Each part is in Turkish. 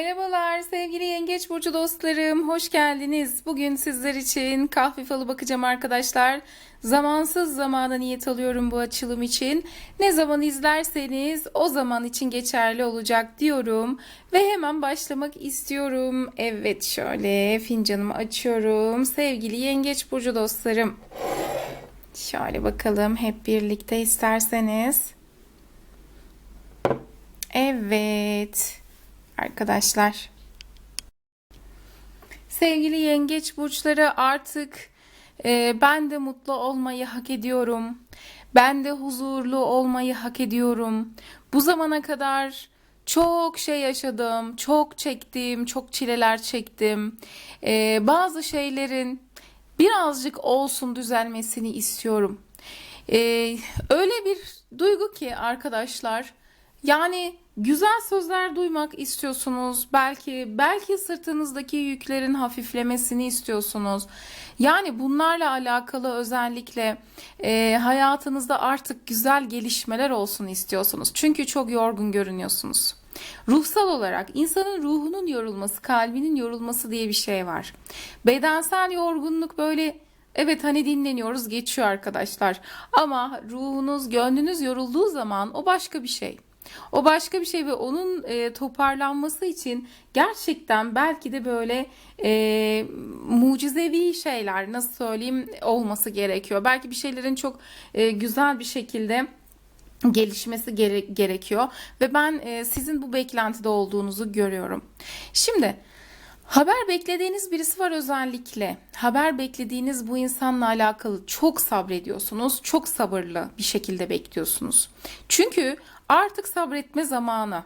Merhabalar sevgili Yengeç Burcu dostlarım. Hoş geldiniz. Bugün sizler için kahve falı bakacağım arkadaşlar. Zamansız zamana niyet alıyorum bu açılım için. Ne zaman izlerseniz o zaman için geçerli olacak diyorum. Ve hemen başlamak istiyorum. Evet şöyle fincanımı açıyorum. Sevgili Yengeç Burcu dostlarım. Şöyle bakalım hep birlikte isterseniz. Evet arkadaşlar. Sevgili yengeç burçları artık e, ben de mutlu olmayı hak ediyorum. Ben de huzurlu olmayı hak ediyorum. Bu zamana kadar çok şey yaşadım, çok çektim, çok çileler çektim. E, bazı şeylerin birazcık olsun düzelmesini istiyorum. E, öyle bir duygu ki arkadaşlar. Yani güzel sözler duymak istiyorsunuz. Belki belki sırtınızdaki yüklerin hafiflemesini istiyorsunuz. Yani bunlarla alakalı özellikle e, hayatınızda artık güzel gelişmeler olsun istiyorsunuz. Çünkü çok yorgun görünüyorsunuz. Ruhsal olarak insanın ruhunun yorulması, kalbinin yorulması diye bir şey var. Bedensel yorgunluk böyle Evet hani dinleniyoruz geçiyor arkadaşlar. Ama ruhunuz, gönlünüz yorulduğu zaman o başka bir şey. O başka bir şey ve onun e, toparlanması için gerçekten belki de böyle e, mucizevi şeyler nasıl söyleyeyim olması gerekiyor. Belki bir şeylerin çok e, güzel bir şekilde gelişmesi gere- gerekiyor ve ben e, sizin bu beklentide olduğunuzu görüyorum. Şimdi Haber beklediğiniz birisi var özellikle. Haber beklediğiniz bu insanla alakalı çok sabrediyorsunuz. Çok sabırlı bir şekilde bekliyorsunuz. Çünkü artık sabretme zamanı.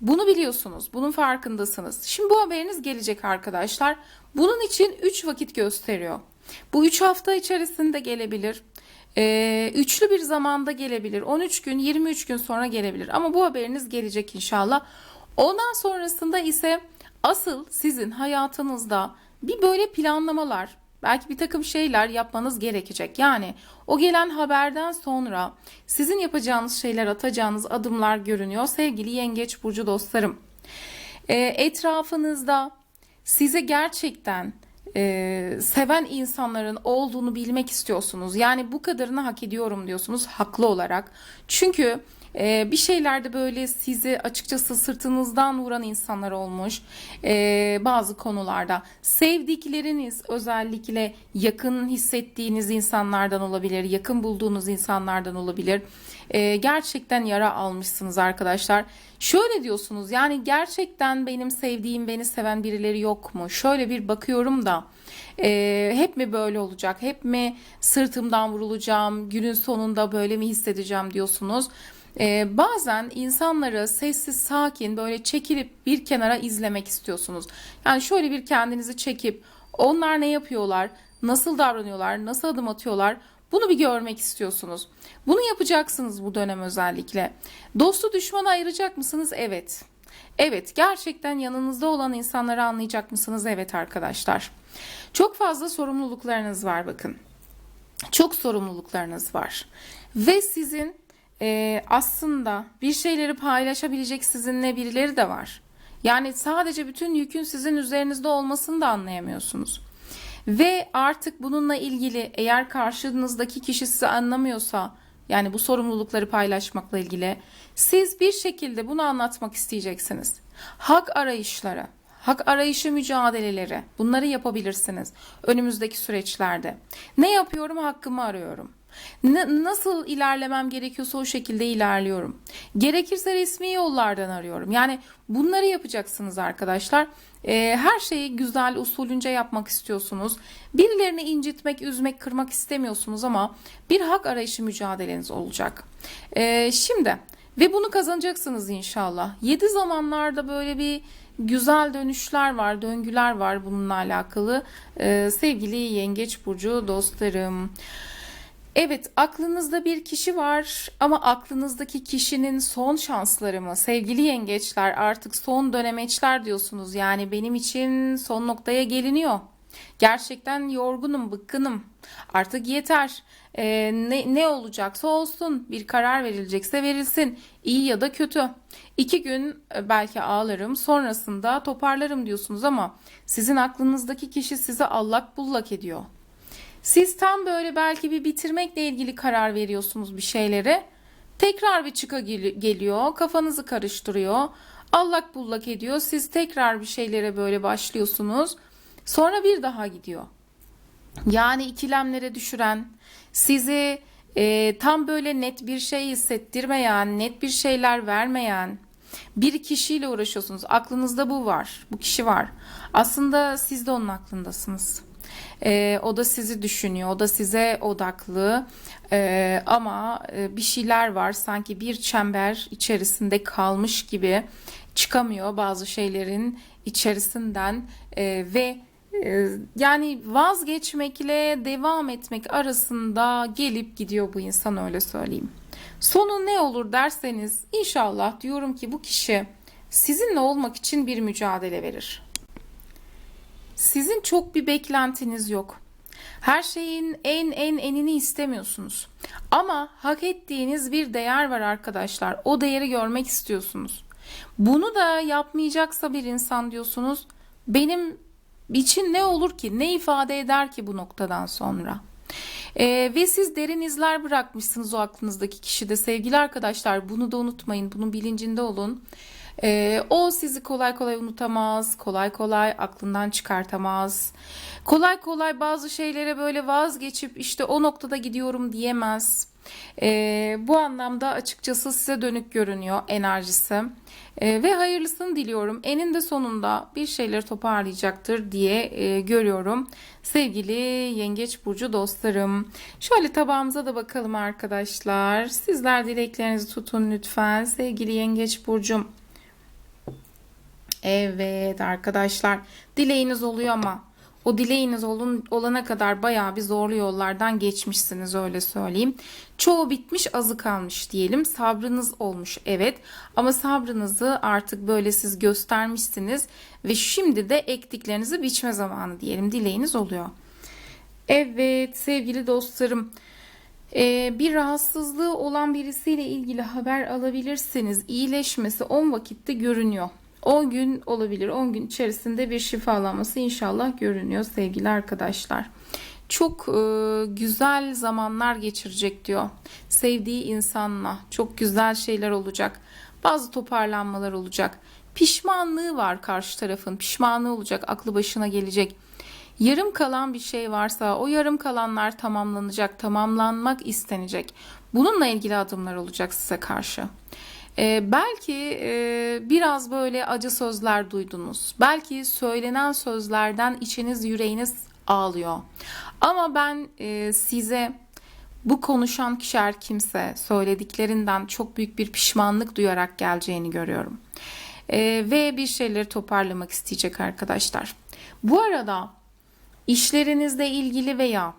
Bunu biliyorsunuz. Bunun farkındasınız. Şimdi bu haberiniz gelecek arkadaşlar. Bunun için 3 vakit gösteriyor. Bu 3 hafta içerisinde gelebilir. Ee, üçlü bir zamanda gelebilir. 13 gün, 23 gün sonra gelebilir. Ama bu haberiniz gelecek inşallah. Ondan sonrasında ise Asıl sizin hayatınızda bir böyle planlamalar, belki bir takım şeyler yapmanız gerekecek. Yani o gelen haberden sonra sizin yapacağınız şeyler, atacağınız adımlar görünüyor sevgili yengeç burcu dostlarım. E, etrafınızda size gerçekten e, seven insanların olduğunu bilmek istiyorsunuz. Yani bu kadarını hak ediyorum diyorsunuz haklı olarak. Çünkü ee, bir şeylerde böyle sizi açıkçası sırtınızdan vuran insanlar olmuş ee, bazı konularda. Sevdikleriniz özellikle yakın hissettiğiniz insanlardan olabilir, yakın bulduğunuz insanlardan olabilir. Ee, gerçekten yara almışsınız arkadaşlar. Şöyle diyorsunuz yani gerçekten benim sevdiğim, beni seven birileri yok mu? Şöyle bir bakıyorum da e, hep mi böyle olacak? Hep mi sırtımdan vurulacağım? Günün sonunda böyle mi hissedeceğim diyorsunuz. Ee, bazen insanları sessiz sakin böyle çekilip bir kenara izlemek istiyorsunuz. Yani şöyle bir kendinizi çekip onlar ne yapıyorlar, nasıl davranıyorlar, nasıl adım atıyorlar bunu bir görmek istiyorsunuz. Bunu yapacaksınız bu dönem özellikle. Dostu düşmanı ayıracak mısınız? Evet. Evet, gerçekten yanınızda olan insanları anlayacak mısınız? Evet arkadaşlar. Çok fazla sorumluluklarınız var bakın. Çok sorumluluklarınız var. Ve sizin e, aslında bir şeyleri paylaşabilecek sizinle birileri de var. Yani sadece bütün yükün sizin üzerinizde olmasını da anlayamıyorsunuz. Ve artık bununla ilgili eğer karşınızdaki kişi sizi anlamıyorsa yani bu sorumlulukları paylaşmakla ilgili siz bir şekilde bunu anlatmak isteyeceksiniz. Hak arayışları, hak arayışı mücadeleleri bunları yapabilirsiniz önümüzdeki süreçlerde. Ne yapıyorum? Hakkımı arıyorum. N- nasıl ilerlemem gerekiyorsa o şekilde ilerliyorum. Gerekirse resmi yollardan arıyorum. Yani bunları yapacaksınız arkadaşlar. Ee, her şeyi güzel usulünce yapmak istiyorsunuz. Birilerini incitmek, üzmek, kırmak istemiyorsunuz ama bir hak arayışı mücadeleniz olacak. Ee, şimdi ve bunu kazanacaksınız inşallah. Yedi zamanlarda böyle bir güzel dönüşler var, döngüler var bununla alakalı. Ee, sevgili Yengeç Burcu dostlarım. Evet, aklınızda bir kişi var ama aklınızdaki kişinin son şansları mı? Sevgili yengeçler artık son dönemeçler diyorsunuz. Yani benim için son noktaya geliniyor. Gerçekten yorgunum, bıkkınım. Artık yeter. Ee, ne, ne olacaksa olsun. Bir karar verilecekse verilsin. İyi ya da kötü. İki gün e, belki ağlarım, sonrasında toparlarım diyorsunuz ama sizin aklınızdaki kişi sizi allak bullak ediyor. Siz tam böyle belki bir bitirmekle ilgili karar veriyorsunuz bir şeylere. Tekrar bir çıka gel- geliyor, kafanızı karıştırıyor, allak bullak ediyor. Siz tekrar bir şeylere böyle başlıyorsunuz. Sonra bir daha gidiyor. Yani ikilemlere düşüren, sizi e, tam böyle net bir şey hissettirmeyen, net bir şeyler vermeyen bir kişiyle uğraşıyorsunuz. Aklınızda bu var, bu kişi var. Aslında siz de onun aklındasınız. E, o da sizi düşünüyor, o da size odaklı. E, ama bir şeyler var, sanki bir çember içerisinde kalmış gibi çıkamıyor bazı şeylerin içerisinden E, ve ee, Yani vazgeçmekle devam etmek arasında gelip gidiyor bu insan öyle söyleyeyim. Sonu ne olur derseniz inşallah diyorum ki bu kişi sizinle olmak için bir mücadele verir. Sizin çok bir beklentiniz yok. Her şeyin en en enini istemiyorsunuz. Ama hak ettiğiniz bir değer var arkadaşlar. O değeri görmek istiyorsunuz. Bunu da yapmayacaksa bir insan diyorsunuz. Benim için ne olur ki? Ne ifade eder ki bu noktadan sonra? Ee, ve siz derin izler bırakmışsınız o aklınızdaki kişide sevgili arkadaşlar. Bunu da unutmayın. Bunun bilincinde olun. Ee, o sizi kolay kolay unutamaz, kolay kolay aklından çıkartamaz. Kolay kolay bazı şeylere böyle vazgeçip işte o noktada gidiyorum diyemez. Ee, bu anlamda açıkçası size dönük görünüyor enerjisi. Ee, ve hayırlısını diliyorum. Eninde sonunda bir şeyleri toparlayacaktır diye e, görüyorum. Sevgili Yengeç Burcu dostlarım. Şöyle tabağımıza da bakalım arkadaşlar. Sizler dileklerinizi tutun lütfen. Sevgili Yengeç Burcum. Evet arkadaşlar dileğiniz oluyor ama o dileğiniz olun, olana kadar bayağı bir zorlu yollardan geçmişsiniz öyle söyleyeyim. Çoğu bitmiş azı kalmış diyelim. Sabrınız olmuş evet ama sabrınızı artık böyle siz göstermişsiniz ve şimdi de ektiklerinizi biçme zamanı diyelim. Dileğiniz oluyor. Evet sevgili dostlarım ee, bir rahatsızlığı olan birisiyle ilgili haber alabilirsiniz. İyileşmesi 10 vakitte görünüyor. 10 gün olabilir. 10 gün içerisinde bir şifalanması inşallah görünüyor sevgili arkadaşlar. Çok e, güzel zamanlar geçirecek diyor. Sevdiği insanla çok güzel şeyler olacak. Bazı toparlanmalar olacak. Pişmanlığı var karşı tarafın. Pişmanlığı olacak. Aklı başına gelecek. Yarım kalan bir şey varsa o yarım kalanlar tamamlanacak, tamamlanmak istenecek. Bununla ilgili adımlar olacak size karşı. Ee, belki e, biraz böyle acı sözler duydunuz. Belki söylenen sözlerden içiniz yüreğiniz ağlıyor. Ama ben e, size bu konuşan kişi her kimse söylediklerinden çok büyük bir pişmanlık duyarak geleceğini görüyorum. E, ve bir şeyleri toparlamak isteyecek arkadaşlar. Bu arada işlerinizle ilgili veya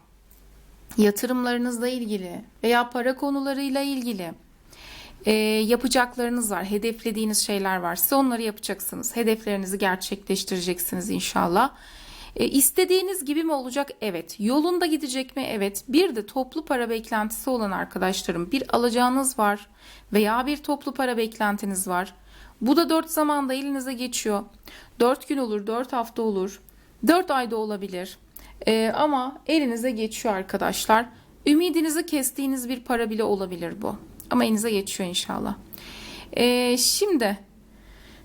yatırımlarınızla ilgili veya para konularıyla ilgili e, yapacaklarınız var, hedeflediğiniz şeyler var. Siz onları yapacaksınız. Hedeflerinizi gerçekleştireceksiniz inşallah. E, istediğiniz gibi mi olacak? Evet. Yolunda gidecek mi? Evet. Bir de toplu para beklentisi olan arkadaşlarım bir alacağınız var veya bir toplu para beklentiniz var. Bu da 4 zamanda elinize geçiyor. 4 gün olur, 4 hafta olur, 4 ayda olabilir. E, ama elinize geçiyor arkadaşlar. Ümidinizi kestiğiniz bir para bile olabilir bu. Ama elinize geçiyor inşallah. Ee, şimdi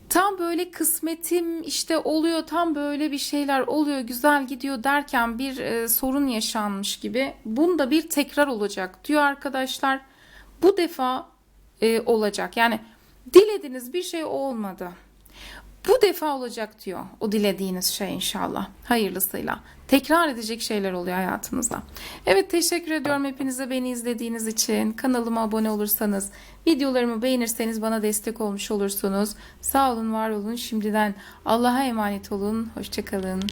tam böyle kısmetim işte oluyor tam böyle bir şeyler oluyor güzel gidiyor derken bir e, sorun yaşanmış gibi. Bunda bir tekrar olacak diyor arkadaşlar. Bu defa e, olacak. Yani dilediğiniz bir şey olmadı. Bu defa olacak diyor o dilediğiniz şey inşallah. Hayırlısıyla. Tekrar edecek şeyler oluyor hayatınızda. Evet teşekkür ediyorum hepinize beni izlediğiniz için. Kanalıma abone olursanız, videolarımı beğenirseniz bana destek olmuş olursunuz. Sağ olun, var olun. Şimdiden Allah'a emanet olun. Hoşçakalın.